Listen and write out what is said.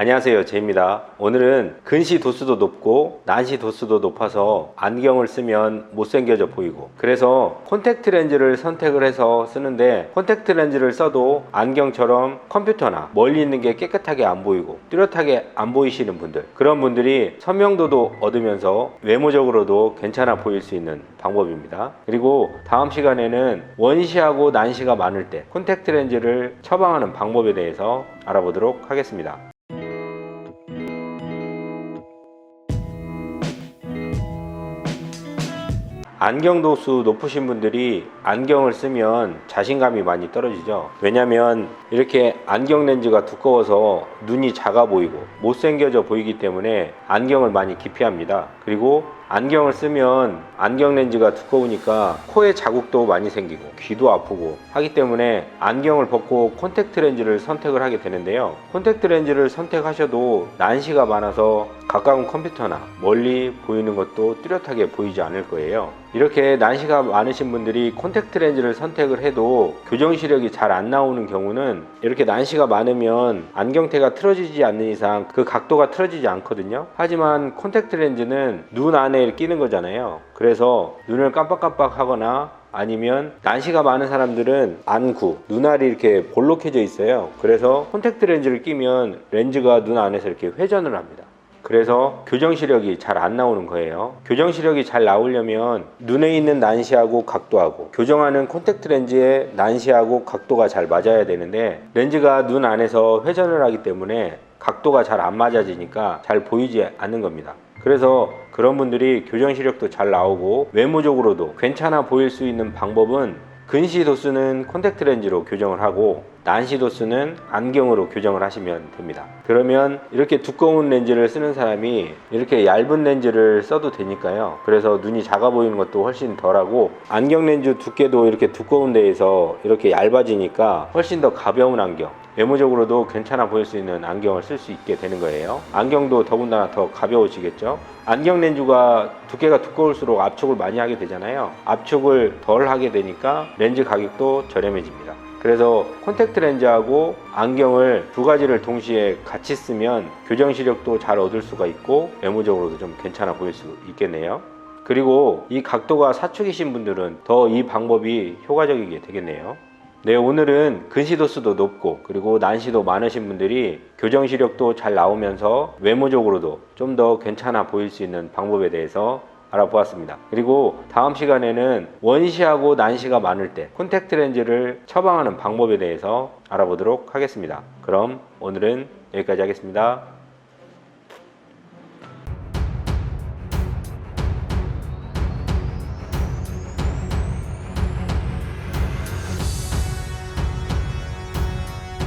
안녕하세요. 제입니다. 오늘은 근시 도수도 높고 난시 도수도 높아서 안경을 쓰면 못생겨져 보이고 그래서 콘택트 렌즈를 선택을 해서 쓰는데 콘택트 렌즈를 써도 안경처럼 컴퓨터나 멀리 있는 게 깨끗하게 안 보이고 뚜렷하게 안 보이시는 분들 그런 분들이 선명도도 얻으면서 외모적으로도 괜찮아 보일 수 있는 방법입니다. 그리고 다음 시간에는 원시하고 난시가 많을 때 콘택트 렌즈를 처방하는 방법에 대해서 알아보도록 하겠습니다 안경 도수 높으신 분들이 안경을 쓰면 자신감이 많이 떨어지죠. 왜냐면 이렇게 안경 렌즈가 두꺼워서 눈이 작아 보이고 못생겨져 보이기 때문에 안경을 많이 기피합니다. 그리고 안경을 쓰면 안경 렌즈가 두꺼우니까 코에 자국도 많이 생기고 귀도 아프고 하기 때문에 안경을 벗고 콘택트 렌즈를 선택을 하게 되는데요. 콘택트 렌즈를 선택하셔도 난시가 많아서 가까운 컴퓨터나 멀리 보이는 것도 뚜렷하게 보이지 않을 거예요. 이렇게 난시가 많으신 분들이 콘택트 렌즈를 선택을 해도 교정 시력이 잘 안 나오는 경우는 이렇게 난시가 많으면 안경테가 틀어지지 않는 이상 그 각도가 틀어지지 않거든요. 하지만 콘택트 렌즈는 눈 안에 끼는 거잖아요. 그래서 눈을 깜빡깜빡 하거나 아니면 난시가 많은 사람들은 안구, 눈알이 이렇게 볼록해져 있어요. 그래서 콘택트 렌즈를 끼면 렌즈가 눈 안에서 이렇게 회전을 합니다. 그래서 교정 시력이 잘 안 나오는 거예요. 교정 시력이 잘 나오려면 눈에 있는 난시하고 각도하고 교정하는 콘택트 렌즈의 난시하고 각도가 잘 맞아야 되는데 렌즈가 눈 안에서 회전을 하기 때문에 각도가 잘 안 맞아지니까 잘 보이지 않는 겁니다. 그래서 그런 분들이 교정 시력도 잘 나오고 외모적으로도 괜찮아 보일 수 있는 방법은 근시 도수는 콘택트 렌즈로 교정을 하고 난시 도수는 안경으로 교정을 하시면 됩니다. 그러면 이렇게 두꺼운 렌즈를 쓰는 사람이 이렇게 얇은 렌즈를 써도 되니까요. 그래서 눈이 작아 보이는 것도 훨씬 덜하고 안경 렌즈 두께도 이렇게 두꺼운 데에서 이렇게 얇아지니까 훨씬 더 가벼운 안경 외모적으로도 괜찮아 보일 수 있는 안경을 쓸 수 있게 되는 거예요. 안경도 더군다나 더 가벼워지겠죠. 안경 렌즈가 두께가 두꺼울수록 압축을 많이 하게 되잖아요. 압축을 덜 하게 되니까 렌즈 가격도 저렴해집니다. 그래서 콘택트 렌즈하고 안경을 두 가지를 동시에 같이 쓰면 교정 시력도 잘 얻을 수가 있고 외모적으로도 좀 괜찮아 보일 수 있겠네요. 그리고 이 각도가 사축이신 분들은 더 이 방법이 효과적이게 되겠네요. 네, 오늘은 근시도수도 높고 그리고 난시도 많으신 분들이 교정 시력도 잘 나오면서 외모적으로도 좀 더 괜찮아 보일 수 있는 방법에 대해서 알아보았습니다. 그리고 다음 시간에는 원시하고 난시가 많을 때 콘택트 렌즈를 처방하는 방법에 대해서 알아보도록 하겠습니다. 그럼 오늘은 여기까지 하겠습니다.